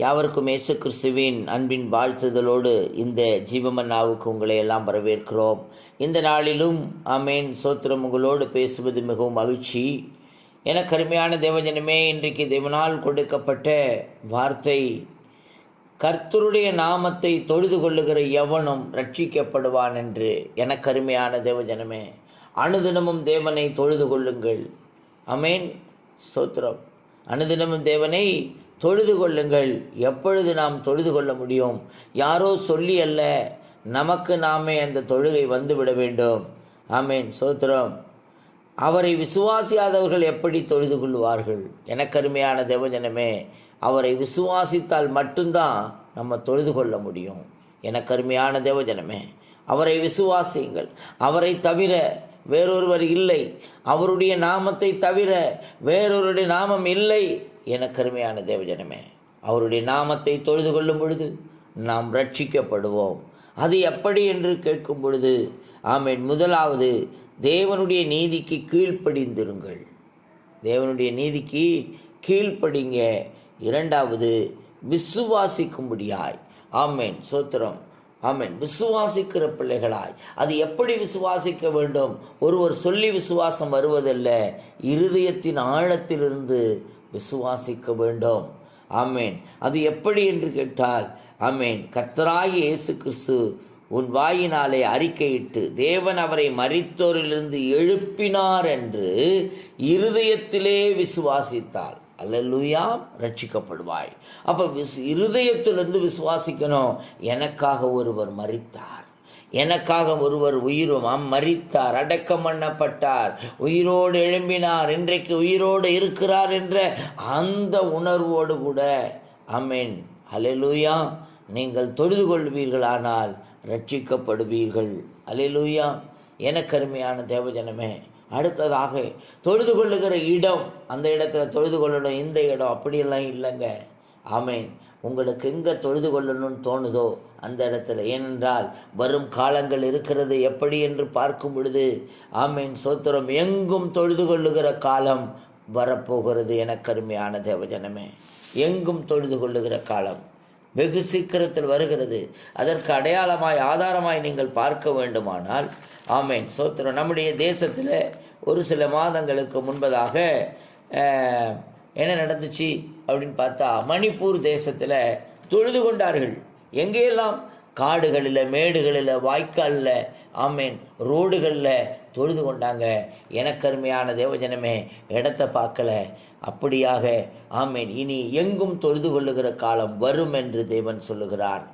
யாவருக்கும் இயேசு கிறிஸ்துவின் அன்பின் வாழ்த்துதலோடு இந்த ஜீவமன்னாவுக்கு உங்களை எல்லாம் வரவேற்கிறோம். இந்த நாளிலும் அமேன் சோத்திரம் உங்களோடு பேசுவது மிகவும் மகிழ்ச்சி. என கருமையான தேவஜனமே இன்றைக்கு தேவனால் கொடுக்கப்பட்ட வார்த்தை கர்த்தருடைய நாமத்தை தொழுது கொள்ளுகிற எவனும் ரட்சிக்கப்படுவான் என்று என கருமையான தேவஜனமே அனுதினமும் தேவனை தொழுது கொள்ளுங்கள். அமேன் சோத்திரம். அனுதினமும் தேவனை தொழுது கொள்ளுங்கள். எப்பொழுது நாம் தொழுது கொள்ள முடியும்? யாரோ சொல்லி அல்ல நமக்கு நாமே அந்த தொழுகை வந்துவிட வேண்டும். ஆமேன். சோத்திரம். அவரை விசுவாசியாதவர்கள் எப்படி தொழுது கொள்வார்கள்? எனக்கருமையான தேவஜனமே அவரை விசுவாசித்தால் மட்டும்தான் நம்ம தொழுது கொள்ள முடியும். எனக்கருமையான தேவஜனமே அவரை விசுவாசியுங்கள். அவரை தவிர வேறொருவர் இல்லை. அவருடைய நாமத்தை தவிர வேறொருடைய நாமம் இல்லை. என கருமையான தேவஜனமே அவருடைய நாமத்தை தொழுது கொள்ளும் பொழுது நாம் ரட்சிக்கப்படுவோம். அது எப்படி என்று கேட்கும் பொழுது ஆமேன் முதலாவது தேவனுடைய நீதிக்கு கீழ்ப்படிந்திருங்கள். தேவனுடைய நீதிக்கு கீழ்ப்படிங்க. இரண்டாவது விசுவாசிக்கும்படியாய். ஆமேன் சோத்திரம். ஆமேன் விசுவாசிக்கிற பிள்ளைகளாய். அது எப்படி விசுவாசிக்க வேண்டும்? ஒருவர் சொல்லி விசுவாசம் வருவதல்ல இருதயத்தின் ஆழத்திலிருந்து விசுவாசிக்க வேண்டும். ஆமேன். அது எப்படி என்று கேட்டால் ஆமேன். கர்த்தராகி இயேசு கிறிஸ்து உன் வாயினாலே அறிக்கையிட்டு தேவன் அவரை மறித்தோரிலிருந்து எழுப்பினார் என்று இருதயத்திலே விசுவாசித்தார் அல்லலுயா ரட்சிக்கப்படுவாய் அப்போ விஸ் இருதயத்திலிருந்து விசுவாசிக்கணும். எனக்காக ஒருவர் மறித்தார் எனக்காக ஒருவர் உயிரும் மறித்தார் அடக்கம் பண்ணப்பட்டார். உயிரோடு எழும்பினார் இன்றைக்கு உயிரோடு இருக்கிறார் என்ற அந்த உணர்வோடு கூட அமேன் அலையலூயா நீங்கள் தொழுது கொள்வீர்களானால் ரட்சிக்கப்படுவீர்கள். அலையலூயா எனக்கருமையான தேவஜனமே அடுத்ததாக தொழுது கொள்ளுகிற இடம் அந்த இடத்துல தொழுது கொள்ளணும் இந்த இடம் அப்படியெல்லாம் இல்லைங்க. ஆமேன். உங்களுக்கு எங்கே தொழுது கொள்ளணும்னு தோணுதோ அந்த இடத்துல. ஏனென்றால் வரும் காலங்கள் இருக்கிறது எப்படி என்று பார்க்கும் பொழுது ஆமேன் சோத்திரம் எங்கும் தொழுது கொள்ளுகிற காலம் வரப்போகிறது என கருமையான தேவஜனமே. எங்கும் தொழுது கொள்ளுகிற காலம் வெகு சீக்கிரத்தில் வருகிறது. அதற்கு அடையாளமாய் ஆதாரமாய் நீங்கள் பார்க்க வேண்டுமானால் ஆமேன் சோத்திரம் நம்முடைய தேசத்தில் ஒரு சில மாதங்களுக்கு முன்பதாக என்ன நடந்துச்சு அப்படின்னு பார்த்தா மணிப்பூர் தேசத்தில் தொழுது கொண்டார்கள். எங்கேயெல்லாம்? காடுகளில் மேடுகளில் வாய்க்காலில் ஆமேன் ரோடுகளில் தொழுது கொண்டாங்க. எனக்கருமையான தேவஜனமே இடத்த பார்க்கல. அப்படியாக ஆமேன் இனி எங்கும் தொழுது கொள்ளுகிற காலம் வரும் என்று தேவன் சொல்லுகிறார்.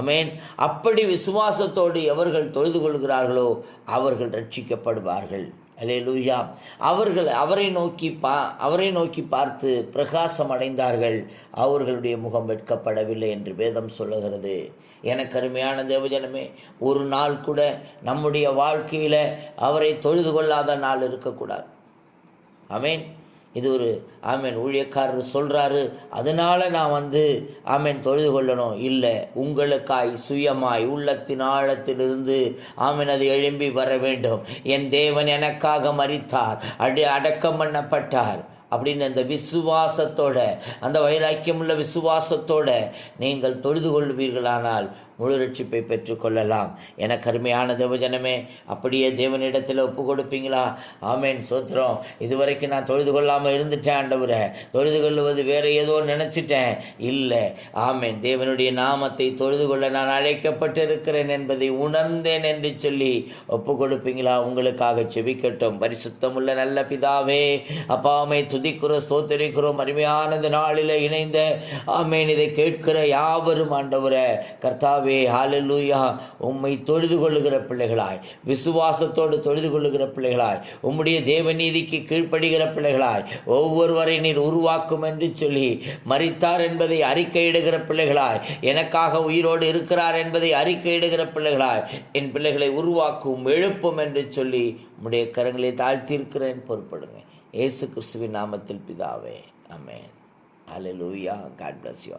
அமேன் அப்படி விசுவாசத்தோடு எவர்கள் தொழுது கொள்கிறார்களோ அவர்கள் ரட்சிக்கப்படுவார்கள். அலே லூயா அவர்கள் அவரை நோக்கி பா அவரை நோக்கி பார்த்து பிரகாசம் அடைந்தார்கள். அவர்களுடைய முகம் வெட்கப்படவில்லை என்று வேதம் சொல்லுகிறது. எனக்கு அருமையான தேவஜனமே ஒரு நாள் கூட நம்முடைய வாழ்க்கையில் அவரை தொழுது கொள்ளாத நாள் இருக்கக்கூடாது. அமேன் இது ஒரு ஆமேன் ஊழியக்காரர் சொல்கிறாரு அதனால் நான் வந்து ஆமேன் தொழுது கொள்ளணும். இல்லை உங்களுக்காய் சுயமாய் உள்ளத்தின் ஆழத்திலிருந்து ஆமேன் அது எழும்பி வர வேண்டும். என் தேவன் எனக்காக மறித்தார் அடி அடக்கம் பண்ணப்பட்டார். அப்படின்னு அந்த விசுவாசத்தோட அந்த வைராக்கியமுள்ள விசுவாசத்தோட நீங்கள் தொழுது கொள்வீர்களானால் முழு ரட்சிப்பை பெற்றுக்கொள்ளலாம் என கருமையான தேவஜனமே அப்படியே தேவனிடத்தில் ஒப்பு கொடுப்பீங்களா? ஆமேன். சோத்திரம் இதுவரைக்கும் நான் தொழுது கொள்ளாமல் இருந்துட்டேன் ஆண்டவரை. தொழுது கொள்வது வேறு ஏதோ நினச்சிட்டேன். இல்லை ஆமேன். தேவனுடைய நாமத்தை தொழுது கொள்ள நான் அழைக்கப்பட்டிருக்கிறேன் என்பதை உணர்ந்தேன் என்று சொல்லி ஒப்பு கொடுப்பீங்களா? உங்களுக்காக செபிக்கட்டும். பரிசுத்தமுள்ள நல்ல பிதாவே அப்பாமை துதிக்கிறோம் ஸ்தோத்தரிக்கிறோம். அருமையானது நாளில் இணைந்த ஆமேன் இதை கேட்கிற யாவரும் ஆண்டவரை கர்த்தாவே கர்த்தாவே ஹாலலூயா உம்மை தொழுது கொள்ளுகிற பிள்ளைகளாய் விசுவாசத்தோடு தொழுது கொள்ளுகிற பிள்ளைகளாய் உம்முடைய தேவநீதிக்கு கீழ்ப்படுகிற பிள்ளைகளாய் ஒவ்வொருவரை நீர் உருவாக்கும் என்று சொல்லி மறித்தார் என்பதை அறிக்கையிடுகிற பிள்ளைகளாய் எனக்காக உயிரோடு இருக்கிறார் என்பதை அறிக்கையிடுகிற பிள்ளைகளாய் என் பிள்ளைகளை உருவாக்கும் எழுப்பும் என்று சொல்லி உம்முடைய கரங்களை தாழ்த்தியிருக்கிறேன் பொறுப்படுங்க. இயேசு கிறிஸ்துவின் நாமத்தில் பிதாவே. அமேன் ஹalleluya காட் பிளஸ் யூ